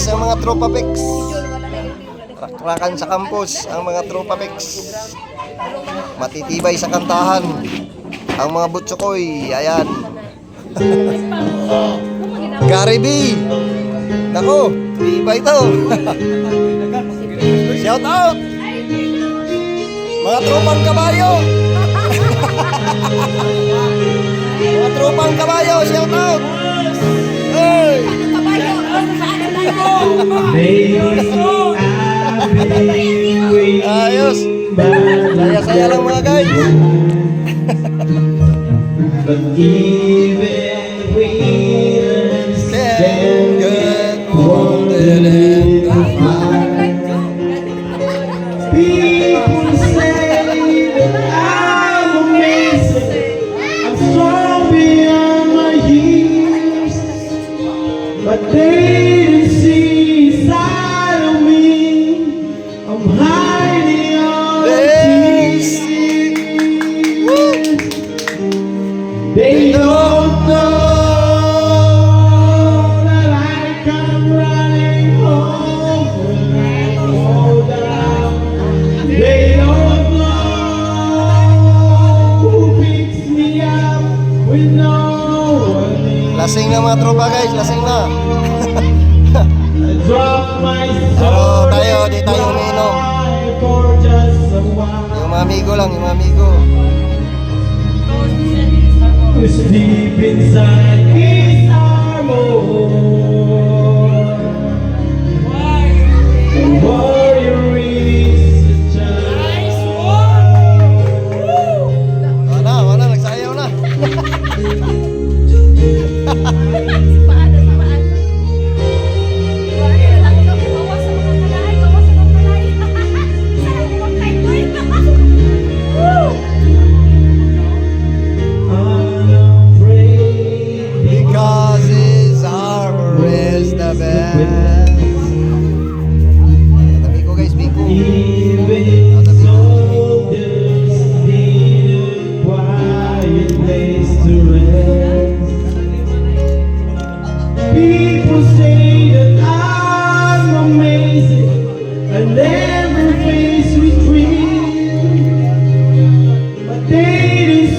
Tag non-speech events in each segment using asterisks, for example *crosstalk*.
guys ang mga tropa pex. Rakrakan sa campus ang mga tropa pex. Matitibay sa kantahan ang mga butsukoy. Ayan. *laughs* Gary B. Nako, iba ito. *laughs* Shout out! Mga tropang kabayo! *laughs* mga tropang kabayo, shout out! Ayos. Saya-saya lang mga guys. Yung mga amigo lang, yung mga amigo. Cause deep inside is our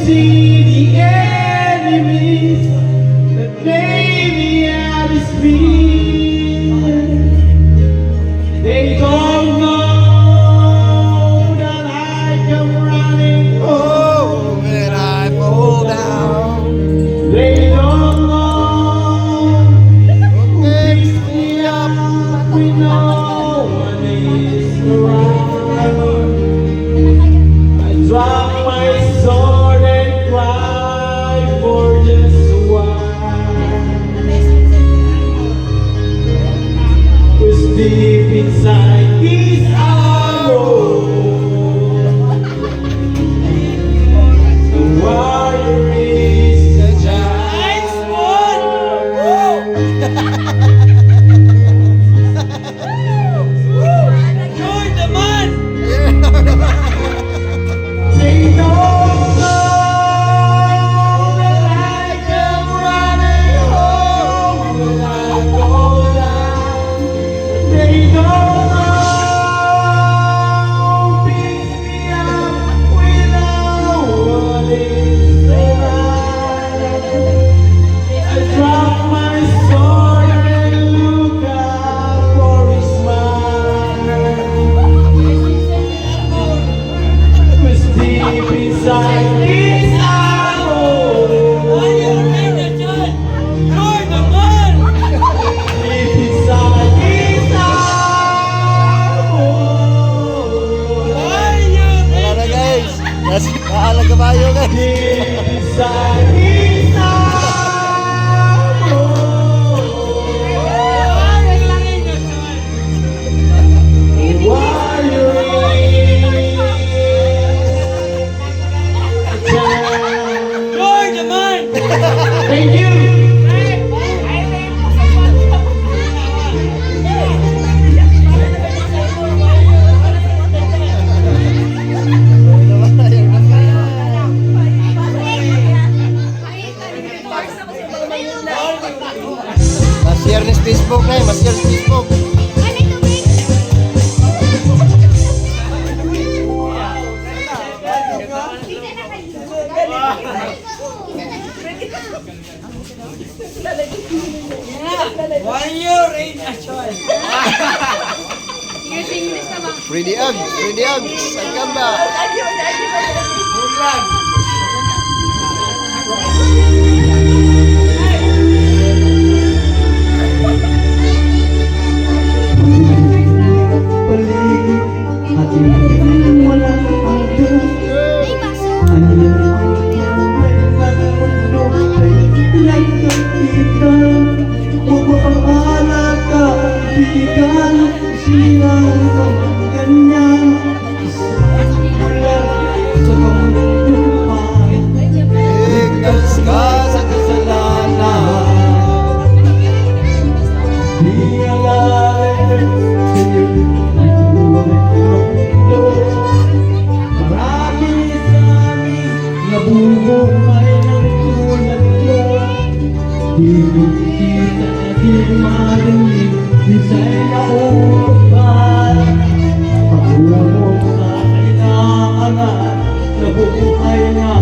see. Ready Ags, Ready Ags, welcome back. Bulan. Oh. 다 행.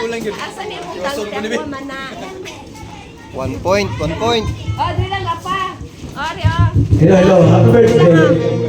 kulang yun. Asa ni mong tangtang ko man na. One point, one point. Oh, di lang pa. Ori, oh. Hello, hello. Happy birthday.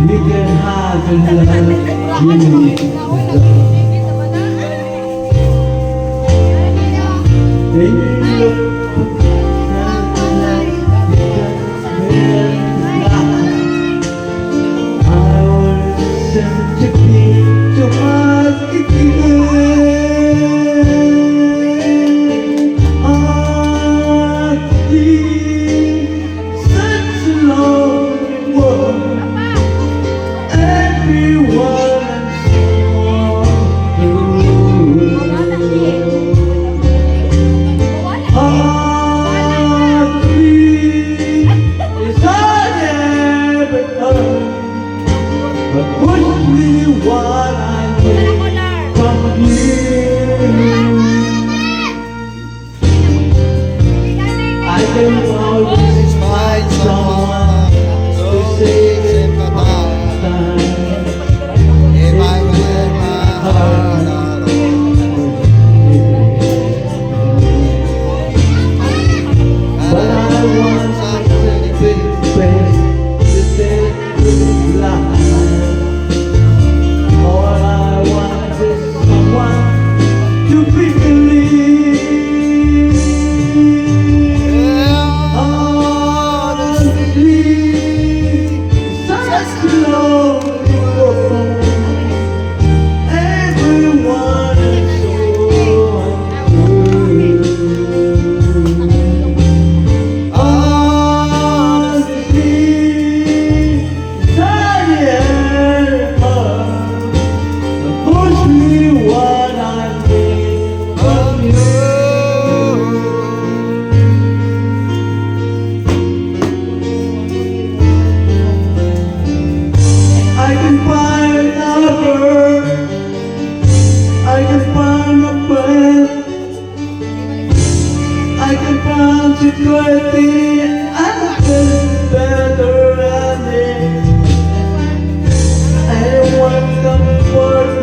You can have from love. Love. *laughs* I can find you quickly I feel better for